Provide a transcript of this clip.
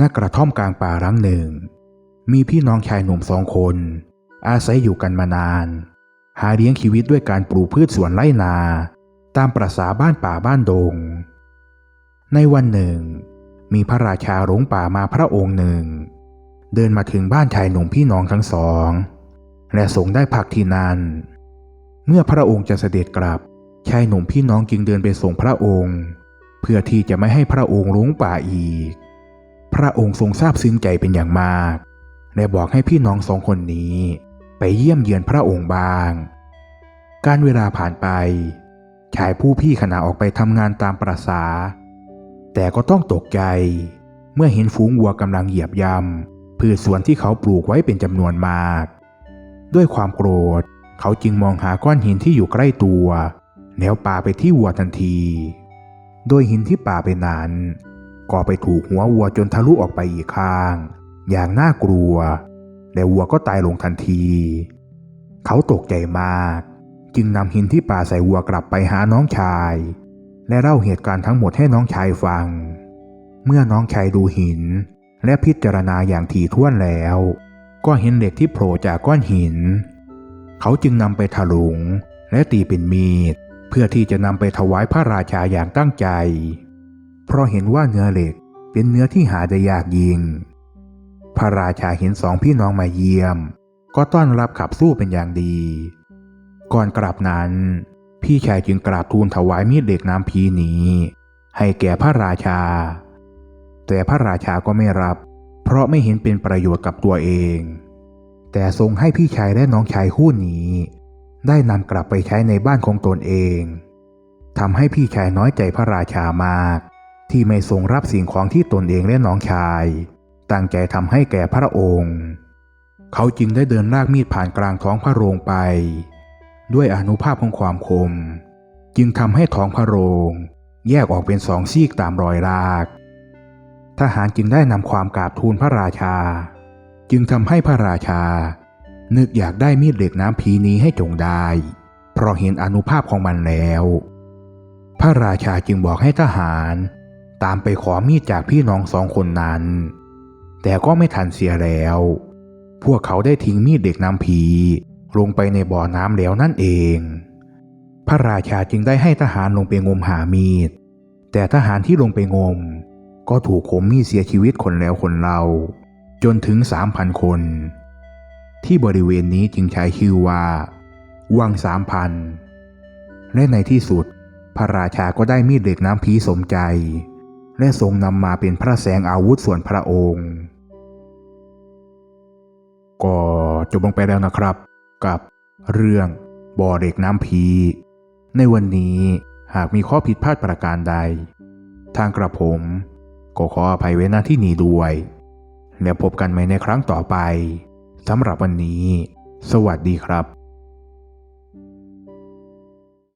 ณกระท่อมกลางป่าร้างหนึ่ง มีพี่น้องชายหนุ่มสองคน อาศัยอยู่กันมานาน หาเลี้ยงชีวิตด้วยการปลูกพืชสวนไร่นา ตามประษาบ้านป่าบ้านดง ในวันหนึ่ง มีพระราชาหลงป่ามาพระองค์หนึ่ง เดินมาถึงบ้านชายหนุ่มพี่น้องทั้งสอง และทรงได้พักที่นั่นเมื่อพระองค์จะเสด็จกลับชายหนุ่มพี่น้องจึงเดินไปส่งพระองค์ เพื่อที่จะไม่ให้พระองค์หลงป่าอีก พระองค์ทรงซาบซึ้งใจเป็นอย่างมากและบอกให้พี่น้องสองคนนี้ ไปเยี่ยมเยือนพระองค์บ้าง การเวลาผ่านไป ชายผู้พี่ขณะออกไปทำงานตามประษา แต่ก็ต้องตกใจ เมื่อเห็นฝูงวัวกำลังเหยียบย่ำพืชสวนที่เขาปลูกไว้เป็นจำนวนมาก ด้วยความโกรธ เขาจึงมองหาก้อนหินที่อยู่ใกล้ตัว แล้วปาไปที่วัวทันที โดยหินที่ปาไปนั้น ก็ไปถูกหัววัวจนทะลุออกไปอีกข้าง อย่างน่ากลัว และวัวก็ตายลงทันที เขาตกใจมาก จึงนำหินที่ป่าใส่วัวกลับไปหาน้องชาย และเล่าเหตุการณ์ทั้งหมดให้น้องชายฟัง เมื่อน้องชายดูหิน และพิจารณาอย่างถี่ถ้วนแล้ว ก็เห็นเหล็กที่โผล่จากก้อนหิน เขาจึงนำไปถลุงและตีเป็นมีดเพื่อที่จะนำไปถวายพระราชาอย่างตั้งใจ เพราะเห็นว่าเนื้อเหล็กเป็นเนื้อที่หาได้ยากยิงพระราชาเห็นสองพี่น้องมาเยี่ยม ก็ต้อนรับขับสู้เป็นอย่างดี ก่อนกราบนั้น พี่ชายจึงกราบทูลถวายมีดเหล็กน้ำพีนี้ ให้แก่พระราชา แต่พระราชาก็ไม่รับ เพราะไม่เห็นเป็นประโยชน์กับตัวเอง แต่ทรงให้พี่ชายและน้องชายคู่นี้ ได้นำกลับไปใช้ในบ้านของตนเองทำให้พี่ชายน้อยใจพระราชามาก ที่ไม่ทรงรับสิ่งของที่ตนเองและน้องชาย ตั้งใจทำให้แก่พระองค์ เขาจึงได้เดินลากมีดผ่านกลางท้องพระโรงไป ด้วยอนุภาพของความคม จึงทำให้ท้องพระโรง แยกออกเป็นสองซีกตามรอยลาก ทหารจึงได้นำความกราบทูลพระราชา จึงทำให้พระราชา นึกอยากได้มีดเหล็กน้ำพีนี้ให้จงได้ เพราะเห็นอนุภาพของมันแล้ว พระราชาจึงบอกให้ทหาร ตามไปขอมีดจากพี่น้องสองคนนั้น แต่ก็ไม่ทันเสียแล้ว พวกเขาได้ทิ้งมีดเด็กน้ำผีลงไปในบ่อน้ำแล้วนั่นเอง พระราชาจึงได้ให้ทหารลงไปงมหามีด แต่ทหารที่ลงไปงม ก็ถูกคมมีดเสียชีวิตคนแล้วคนเล่า จนถึงสามพันคน ที่บริเวณนี้จึงใช้ชื่อว่า วังสามพันและในที่สุด พระราชาก็ได้มีดเหล็กน้ำผีสมใจ และทรงนำมาเป็นพระแสงอาวุธส่วนพระองค์ ก็จบลงไปแล้วนะครับ กับเรื่องบ่อเด็กน้ำพีในวันนี้หากมีข้อผิดพลาดประการใด ทางกระผมก็ขออภัยไว้หน้าที่นี้ด้วย แล้วพบกันใหม่ในครั้งต่อไปสำหรับวันนี้ สวัสดีครับ